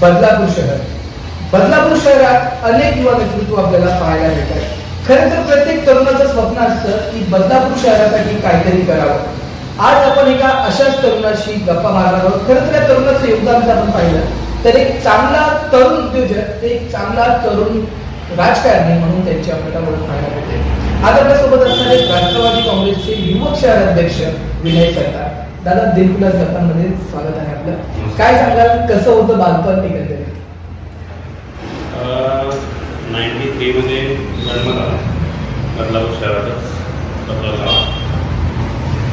बदलापूर शहर. बदलापूर शहरात अनेक युवा नेतृत्व आपल्याला पाहायला मिळतात खरं तर प्रत्येक तरुणाचं स्वप्न असतं की बदलापूर शहरासाठी काहीतरी करावं. आज आपण एका अशाच तरुणाशी गप्पा मारणार आहोत. खरं तर या तरुणाचं योगदान जर आपण पाहिलं तर एक चांगला तरुण उद्योजक एक चांगला तरुण राजकारणी म्हणून त्यांची आपल्याला ओळख पाहायला मिळते. आज आपल्यासोबत असणारे राष्ट्रवादी काँग्रेसचे युवक शहर अध्यक्ष विनय सरकार दादा दिलखुलास गप्पांमध्ये स्वागत आहे आपलं. काय सांगाल? कसं होतं बालपण एकंदरीत? नाईन्टी थ्रीमध्ये जन्म झाला बदलापूर शहरातच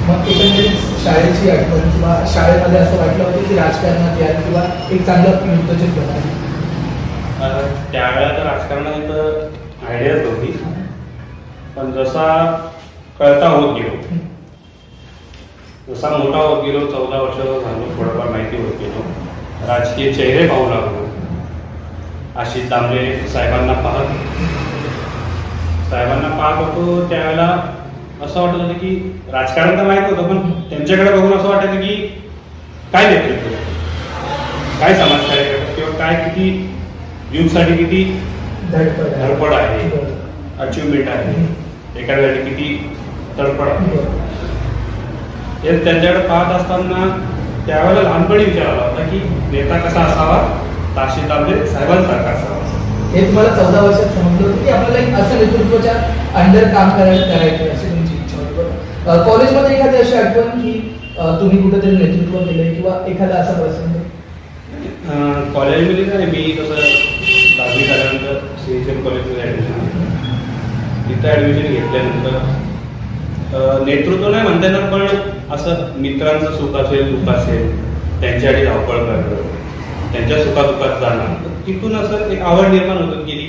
मग एकंदरीत शाळेची आठवण किंवा शाळेमध्ये असं वाटलं होतं की राजकारणात या किंवा एक चांगलं बनावं अं, त्यावेळेला तर राजकारणात आयडियाच होती. पण जसा कळता होत गेलो. जसा मोठा होत गेलो चौदा वर्ष झालो थोडंफार माहिती होत गेलो. राजकीय चेहरे पाहू लागलो. आशिष दामले साहेबांना पाहत साहेबांना पाहत होतो त्यावेळेला असं वाटत होतं की राजकारण तर माहीत होतं पण त्यांच्याकडे बघून असं वाटायचं की काय नेतृत्व? काय समाजकार्य किंवा काय किती युथसाठी किती धडपड आहे. अचिव्हमेंट आहे. एखाद्यासाठी किती तडफड आहे. हे त्यांच्याकडे पाहत असताना त्यावेळेला लहानपणी विचार आला होता की नेता कसा असावा? ताशी तांबे साहेबांसारखा असावा. हे तुम्हाला चौदा वर्षात समजलं होतं की आपल्याला एक असं नेतृत्वाच्या अंडर काम करायला करायचं अशी तुमची इच्छा होती बरोबर कॉलेजमध्ये एखादी अशी आठवण की तुम्ही कुठेतरी नेतृत्व केलंय किंवा एखादा असा प्रसंग? कॉलेजमध्ये काय मी कसं दहावी झाल्यानंतर सी एच एम कॉलेजमध्ये ॲडमिशन घेतलं. तिथं ॲडमिशन घेतल्यानंतर नेतृत्व नाही म्हणता येणार पण असं मित्रांचं सुख असेल दुःख असेल त्यांच्यासाठी धावपळ करणं त्यांच्या सुखादुखात जाणं तर तिथून असं एक आवड निर्माण होत गेली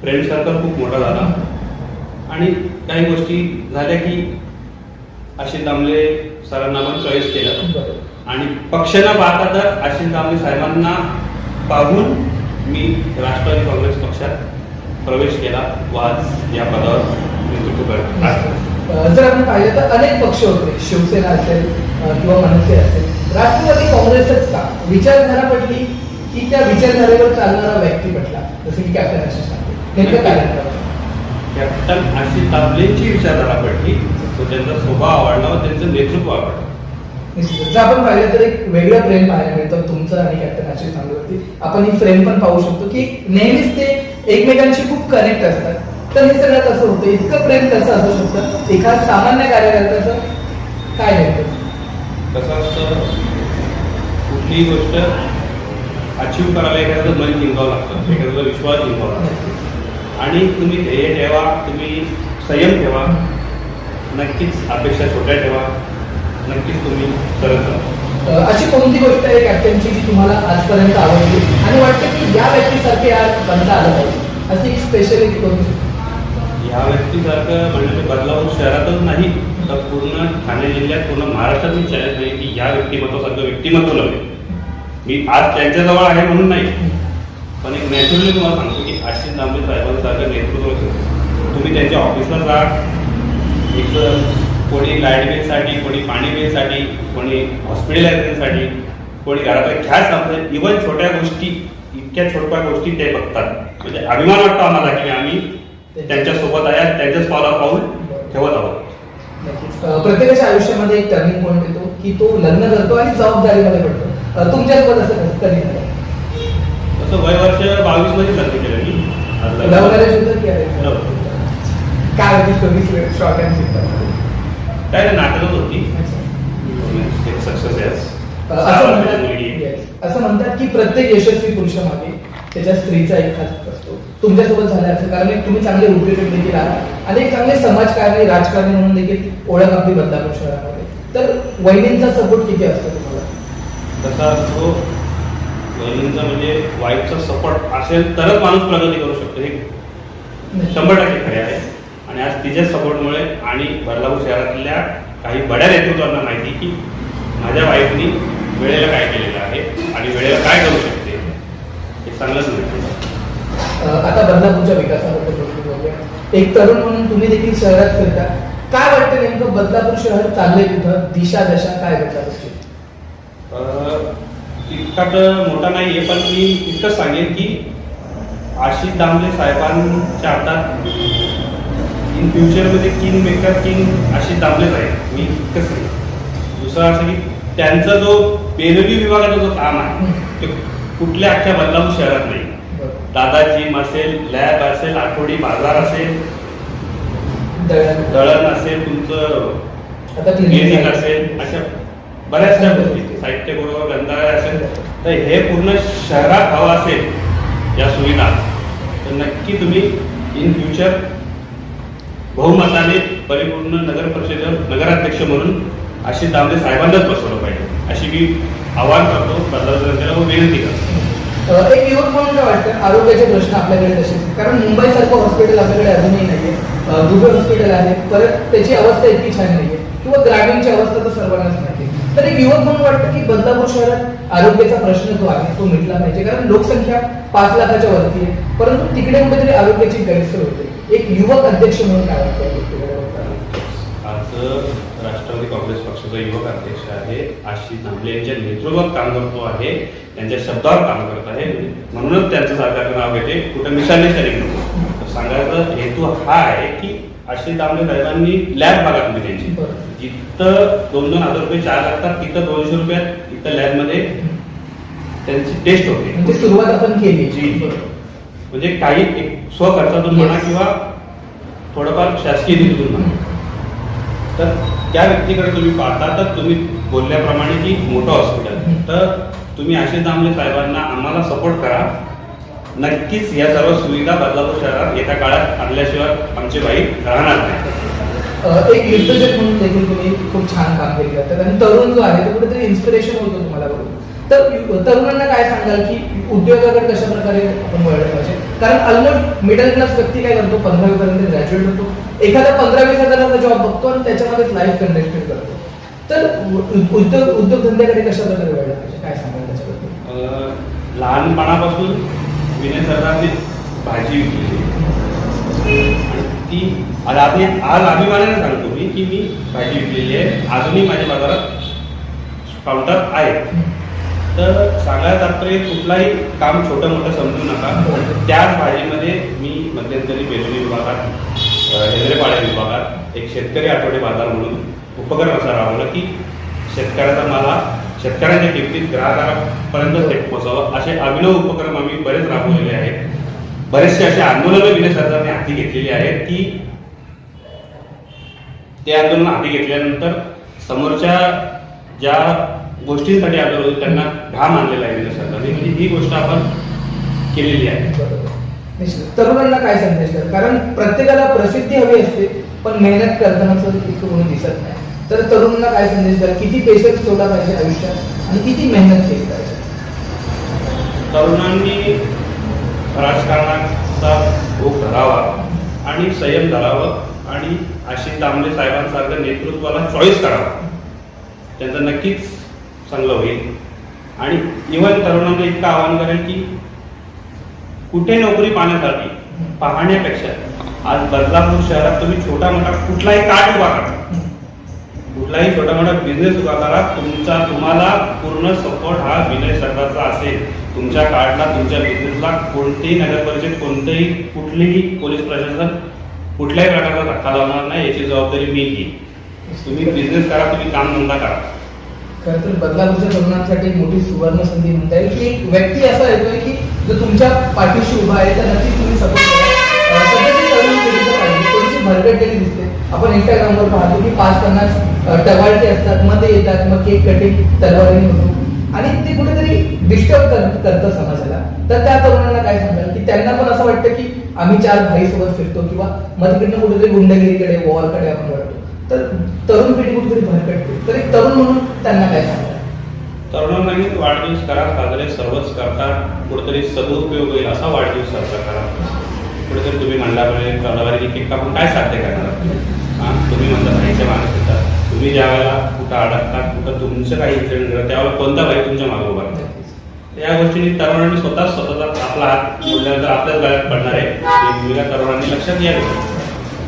फ्रेंड सर्कल खूप मोठा झाला. आणि काही गोष्टी झाल्या की अशी दामले सरांना पण चॉईस केलं. आणि पक्षाला पाहता तर आशिष दामले साहेबांना पाहून मी राष्ट्रवादी काँग्रेस पक्षात प्रवेश केला. वाज या पदावर नेतृत्व करतो जर आपण पाहिलं तर अनेक पक्ष होते शिवसेना असेल किंवा मनसे असेल. राष्ट्रवादी काँग्रेसच का? विचारधारा पटली की त्या विचारधारेवर चालणारा व्यक्ती पटला जसं की कॅप्टन आशिष तांबे नेमकं काय? कॅप्टन आशिष दामलेंची विचारधारा पडली तो त्यांचा स्वभाव आवडला व त्यांचं नेतृत्व आवडलं. जर आपण पाहिलं तर एक वेगळं प्रेम पाहायला मिळतं तुमचं आणि कॅप्टन आशिष तांबेवरती आपण ही फ्रेम पण पाहू शकतो की नेहमीच ते एकमेकांशी खूप कनेक्ट असतात. तर हे सगळं कसं होतं? इतकं प्रेम कसं असू शकतं? एका सामान्य कार्यकर्त्याचं काय नेमकं कसं असतं कुठलीही गोष्ट अचीव करायला एखाद्याचं मन जिंकावं लागतं एखाद्याचा विश्वास जिंकावा लागतो. आणि तुम्ही ध्येय ठेवा तुम्ही संयम ठेवा नक्कीच अपेक्षा छोट्या ठेवा नक्कीच तुम्ही करत राहा. अशी कोणती गोष्ट आहे कॅप्टनची जी तुम्हाला आजपर्यंत आवडली? आणि वाटतं की या व्यक्तीसारखे आज बनता आलं पाहिजे? अशी एक स्पेशलिटी कोणती? ह्या व्यक्तीसारखं म्हणजे बदलापूर शहरातच नाही तर पूर्ण ठाणे जिल्ह्यात पूर्ण महाराष्ट्रात मी चॅलेंज आहे की या व्यक्तिमत्वासारखं व्यक्तिमत्व नव्हे. मी आज त्यांच्याजवळ आहे म्हणून नाही. पण एक नॅचरली तुम्हाला सांगतो की आशिष दामले साहेबांसारखं नेतृत्व तुम्ही त्यांच्या ऑफिसला जा. एक कोणी लाइट बिलसाठी कोणी पाणी बिलसाठी कोणी हॉस्पिटलायझेशनसाठी कोणी घरात घ्यास आपल्या इव्हन छोट्या गोष्टी इतक्या छोट्या गोष्टी ते बघतात. म्हणजे अभिमान वाटतो आम्हाला की आम्ही त्यांच्यासोबत आहे त्यांच्याच पावला पाऊल ठेवत आहोत. प्रत्येकाच्या आयुष्यामध्ये एक टर्निंग पॉईंट येतो की तो लग्न करतो आणि जबाबदारीमध्ये पडतो. तुमच्यासोबत असं कधी? तसं वय वर्ष बावीसमध्ये लग्न केलं मी. Love marriage. काय होती स्टोरी शॉर्ट अँड सिंपल काय नाही, नाटकच होती. सक्सेस आहे. असं म्हणतात yes. असं म्हणतात की प्रत्येक यशस्वी पुरुषामागे त्याच्या स्त्रीचा एक हात असतो. तुमच्यासोबत झालं असं. कारण एक तुम्ही चांगले उपयोजक देखील आहात. आणि एक चांगले समाजकारणी राजकारणी म्हणून देखील ओळख आपली बदलापूर शहरामध्ये. तर वहिनींचा सपोर्ट किती असतो तुम्हाला? कसा असतो. वहिनींचा म्हणजे वाईफचा सपोर्ट असेल तरच माणूस प्रगती करू शकतो. हे शंभर टक्के खरे आहे. आणि आज तिच्या सपोर्टमुळे आणि बदलापूर शहरातल्या काही बड्या नेतृत्वांना माहिती की माझ्या वाईफनी वेळेला काय केलेलं आहे आणि वेळेला काय करू शकते हे चांगलंच अं, आता बदलापूरच्या विकासाबद्दल बोलूया. एक तरुण म्हणून तुम्ही देखील शहरात फिरता. काय वाटतं नेमकं बदलापूर शहर चाललंय कुठं? दिशा दशा काय अं, इतका तर मोठा नाहीये पण मी इतकंच सांगेन की आशिष दामले साहेबांच्या हातात इन फ्युचरमध्ये किंग मेकर किंग आशिष दामलेच आहे मी इतकंच सांगेन. दुसरं असं की त्यांचा जो बेलवी विभागाचा जो काम आहे ते कुठल्या अख्ख्या बदलापूर शहरात नाही. दादा जिम असेल लॅब असेल आठवडी बाजार असेल दळण. दळण असेल तुमचं क्लिनिक असेल अशा बऱ्याचशा गोष्टी. साहित्य बरोबर ग्रंथालय असेल तर हे पूर्ण शहरात हवं असेल या सुविधा. तर नक्की तुम्ही इन फ्युचर बहुमताने परिपूर्ण नगर परिषद नगराध्यक्ष म्हणून अशी दामले साहेबांनाच बसवलं पाहिजे. अशी मी आवाहन करतो. व विनंती करतो. एक युवक म्हणून काय वाटतं? आरोग्याचे प्रश्न आपल्याकडे तसे कारण मुंबई सारखं हॉस्पिटल आपल्याकडे अजूनही नाहीये. अ, दुबई हॉस्पिटल आहे. परत त्याची अवस्था इतकी छान नाहीये. किंवा ग्रामीणची अवस्था तर सर्वांनाच माहिती तर एक युवक म्हणून वाटतं की बदलापूर शहरात आरोग्याचा प्रश्न जो आहे तो मिटला पाहिजे. कारण लोकसंख्या पाच लाखाच्या वरती आहे. परंतु तिकडे कुठेतरी आरोग्याची गैरसोय होते. एक युवक अध्यक्ष म्हणून काय वाटतं? आज राष्ट्रवादी काँग्रेस पक्षाचा युवक अध्यक्ष आहे. आशिष दामले यांच्या नेतृत्वात काम करतो आहे त्यांच्या शब्दावर काम करत आहे म्हणूनच त्यांचं सरकारचं नाव घेते कुठं मिसाने तरी सांगायचा हेतू हा आहे की आशिष दामले साहेबांनी लॅब बघा तुम्ही त्यांची. जिथं दोन दोन हजार रुपये चार्ज लागतात तिथं दोनशे रुपयात इथं लॅबमध्ये त्यांची टेस्ट होते म्हणजे सुरुवात आपण केली जी. म्हणजे काही एक स्वखर्चातून म्हणा. किंवा थोडंफार शासकीय निधीतून म्हणा तर त्या व्यक्तीकडे तुम्ही पाहता तर तुम्ही बोलल्याप्रमाणे की मोठं हॉस्पिटल तर तुम्ही आशिष दामले साहेबांना आम्हाला सपोर्ट करा. नक्कीच या सर्व सुविधा बदलापूर शहरात येत्या काळात आणल्याशिवाय आमचे भाई राहणार नाही. एक युद्धजक म्हणून देखील तुम्ही खूप छान काम केलं. आणि तरुण जो आहे तो कुठेतरी इन्स्पिरेशन होतो तुम्हाला बरोबर तर तरुणांना काय सांगाल की उद्योगाकडे कशा प्रकारे आपण वळलं पाहिजे? कारण ऑलमोस्ट मिडल क्लास व्यक्ती काय करतो? पंधरावी पर्यंत ग्रॅज्युएट होतो. एखादा पंधरा वीस हजाराचा जॉब बघतो आणि त्याच्यामध्येच लाईफ कंडक्टेड करतो. तर उ- उद्योग उद्योगधंद्याकडे कशा प्रकारे वळलं पाहिजे? काय सांगाल त्याच्याबद्दल? लहानपणापासून विनय सरकारने भाजी विकली. आणि ती आज आम्ही आज अभिमानाने सांगतो मी की मी भाजी विकलेली आहे. अजूनही माझ्या बाजारात काउंटर आहे. तर सांगायला तात्पर्य कुठलाही काम छोटं मोठं समजू नका. त्याच भाजीमध्ये मी मध्यंतरी बेलुनी विभागात अं, विभागात एक शेतकरी आठवडे बाजार म्हणून उपक्रम असा राबवला की शेतकऱ्याचा मला शेतकऱ्यांच्या किमतीत ग्राहकांपर्यंत थेट पोहोचावं. असे अभिनव उपक्रम आम्ही बरेच राबवलेले आहेत. बरेचसे असे आंदोलनं विनय सरकारने हाती घेतलेली आहेत की ते आंदोलन हाती घेतल्यानंतर समोरच्या ज्या गोष्टींसाठी होते त्यांना घाम आणलेला आहे सरकारने म्हणजे ही गोष्ट आपण केलेली आहे. तरुणांना काय संदेश द्याल कारण प्रत्येकाला प्रसिद्धी हवी असते पण मेहनत करतानाच इतकं कोणी दिसत नाही. तर तरुणांना काय संदेश द्याल किती पेशन्स ठेवला पाहिजे आयुष्यात आणि किती मेहनत केली पाहिजे? तरुणांनी राजकारणाचा भोग धरावा आणि संयम धरावं आणि आशिष दामले साहेबांसारखं नेतृत्वाला चॉईस करावा. त्यांचं नक्कीच चांगलं होईल. आणि इव्हन तरुणांना इतकं आवाहन करेल की कुठे नोकरी पाहण्यासाठी पाहण्यापेक्षा आज बदलापूर शहरात तुम्ही छोटा मोठा कुठलाही कार्ड उभा करा. कुठलाही छोटा मोठा बिझनेस उभा करा तुमचा तुम्हाला पूर्ण सपोर्ट हा विनय सरकारचा असेल. तुमच्या कार्डला तुमच्या बिझनेसला कोणतेही नगर परिषद कोणतेही कुठलीही पोलीस प्रशासन कुठल्याही प्रकारचा धक्का लावणार नाही याची जबाबदारी मी घेईन. तुम्ही बिझनेस करा तुम्ही काम धंदा करा. खरं तर बदलापूरच्या तरुणांसाठी मोठी सुवर्ण संधी म्हणता येईल. की एक व्यक्ती असा येतोय की जो तुमच्या पाठीशी उभा आहे तर नक्कीच तुम्ही सपोर्ट करा. सध्याची तरुण पिढीचं पाहिजे. थोडीशी भरकटलेली दिसते. आपण इंस्टाग्रामवर पाहतो की पाच पन्नास अं, टवाळके असतात. मध्ये येतात मग केक कटिंग तलवारीने होतो. आणि ते कुठेतरी डिस्टर्ब करतं समाजाला. तर त्या तरुणांना काय सांगाल? की त्यांना पण असं वाटतं की आम्ही चार भाई सोबत फिरतो किंवा मग तिकडनं कुठेतरी गुंडगिरीकडे वॉरकडे आपण वाटतो तर तरुण पिढी कुठेतरी भरकटते. तर एक तरुण म्हणून त्यांना काय सांगतो तरुणांनाही वाढदिवस करा साजरे सर्वच करतात. कुठेतरी सदुपयोग होईल असा वाढदिवस साजरा करा. कुठेतरी तुम्ही म्हणल्याप्रमाणे तलवारीने केक कापून काय साध्य करणार? हा? तुम्ही म्हणता भाईच्या मागे येतात तुम्ही ज्या वेळेला कुठं अडकतात कुठं तुमचं काही इन्सिडेंट घडतं त्यावेळेला कोणता भाई तुमच्या मागे उभा या गोष्टीने तरुणांनी स्वतः स्वतःचा आपला हात बोलल्यानंतर आपल्याच गळ्यात पडणार आहे. ही तरुणांनी लक्षात घ्यावे.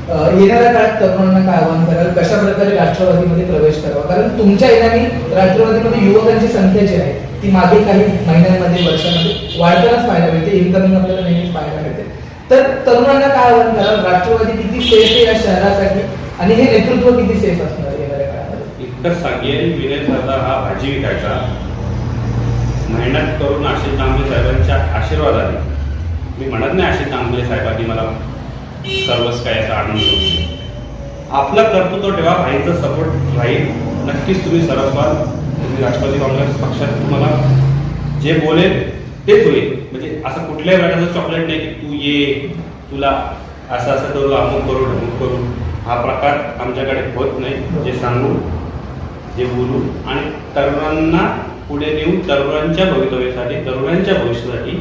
येणाऱ्या काळात तरुणांना काय आवाहन कराल? कशा प्रकारे राष्ट्रवादीमध्ये प्रवेश करावा? कारण तुमच्या येण्याने राष्ट्रवादीमध्ये युवकांची संख्या जी आहे ती मागे काही महिन्यांमध्ये वर्षामध्ये वाढतानाच पाहायला मिळते. इन्कमिंग आपल्याला नेहमीच पाहायला मिळते. तर तरुणांना काय आवाहन कराल? राष्ट्रवादी किती सेफ आहे या शहरासाठी? आणि हे नेतृत्व किती सेफ असणार येणाऱ्या काळामध्ये? इतकंच विनय हा भाजी विकायचा. मेहनत करून आशिष दामले साहेबांच्या आशीर्वादाने. मी म्हणत नाही आशिष दामले साहेबांनी मला सर्वच काय आनंद आणून देऊ आपला कर्तृत्व ठेवा भाईंचा सपोर्ट राहील. नक्कीच तुम्ही सरस व्हाल तुम्ही राष्ट्रवादी काँग्रेस पक्षात तुम्हाला जे बोलेल तेच होईल. म्हणजे असं कुठल्याही प्रकारचं चॉकलेट नाही की तू ये तुला असं असं करू अमुक करू ढमुक करू. हा प्रकार आमच्याकडे होत नाही. जे सांगू जे बोलू आणि तरुणांना पुढे नेऊन तरुणांच्या भवितव्यासाठी तरुणांच्या भविष्यासाठी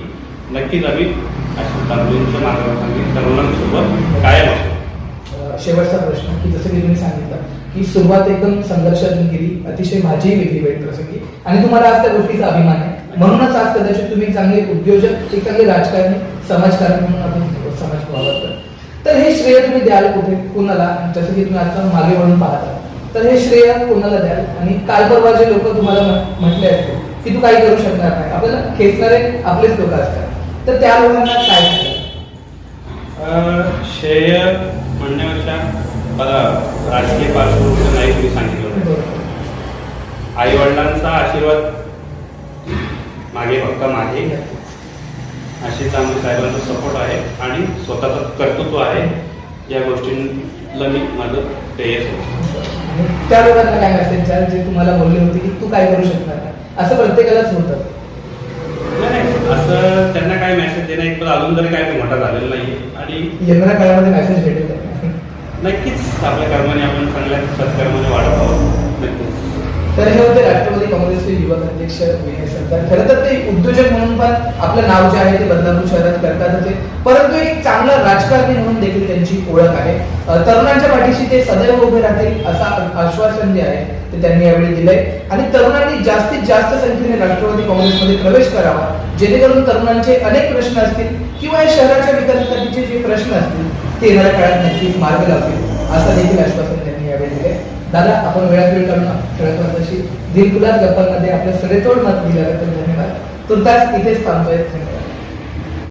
नक्कीच आम्ही मार्गदर्शनाने तरुणांसोबत कायम शेवटचा प्रश्न की जसं की तुम्ही सांगितलं की सुरुवात एकदम संघर्षातून केली अतिशय माझीही वेगळी वाईट प्रसंगी आणि तुम्हाला आज त्या गोष्टीचा अभिमान आहे. म्हणूनच आज कदाचित तुम्ही चांगले उद्योजक एक चांगले राजकारणी समाजकारण म्हणून आपण समाज वावरतो तर हे श्रेय तुम्ही द्याल कुठे कुणाला? जसं की तुम्ही आता मागे वळून पाहता. तर हे श्रेय कोणाला द्याल? आणि काल परवा जे लोक तुम्हाला म्हटले असतील की तू काही करू शकणार नाही. आपल्याला खेचणारे आपलेच लोक असतात. तर त्या लोकांना काय श्रेय म्हणण्यापेक्षा मला राजकीय पार्श्वभूमी नाही तुम्ही सांगितलं. आई वडिलांचा आशीर्वाद मागे फक्त मागे. अशी तांबे साहेबांचा सपोर्ट आहे आणि स्वतःचं कर्तृत्व आहे या गोष्टींना मी माझं आणि त्या लोकांना काय मेसेज द्याल जे तुम्हाला बोलले होते की तू काय करू शकणार असं प्रत्येकालाच होतं. नाही नाही, असं मेसेज देणं इतकं अजून तरी काय मोठा झालेलं नाही आणि येणाऱ्या काळामध्ये मेसेज भेटेल? नक्कीच आपल्या कर्माने आपण चांगल्या सत्कर्माने वाढत आहोत तर हे होते राष्ट्रवादी काँग्रेसचे युवक अध्यक्ष विनय सरकार. खरं तर ते उद्योजक म्हणून पण आपलं नाव जे आहे ते बदलापूर शहरात करतात होते. परंतु एक चांगला राजकारणी म्हणून देखील त्यांची ओळख आहे. तरुणांच्या पाठीशी ते सदैव उभे राहतील असा आश्वासन जे आहे ते त्यांनी यावेळी दिलंय. आणि तरुणांनी जास्तीत जास्त संख्येने राष्ट्रवादी काँग्रेसमध्ये प्रवेश करावा जेणेकरून तरुणांचे अनेक प्रश्न असतील किंवा या शहराच्या विकासासाठीचे जे प्रश्न असतील ते येणाऱ्या काळात नक्कीच मार्ग लावतील असं देखील आश्वासन त्यांनी यावेळी दिलं दादा आपण वेळात वेळ काढून ठळक तशी. दिलखुलास गप्पांमध्ये आपलं सडेतोड मत दिल्याबद्दल धन्यवाद. तुर्तास इथेच थांबतोय.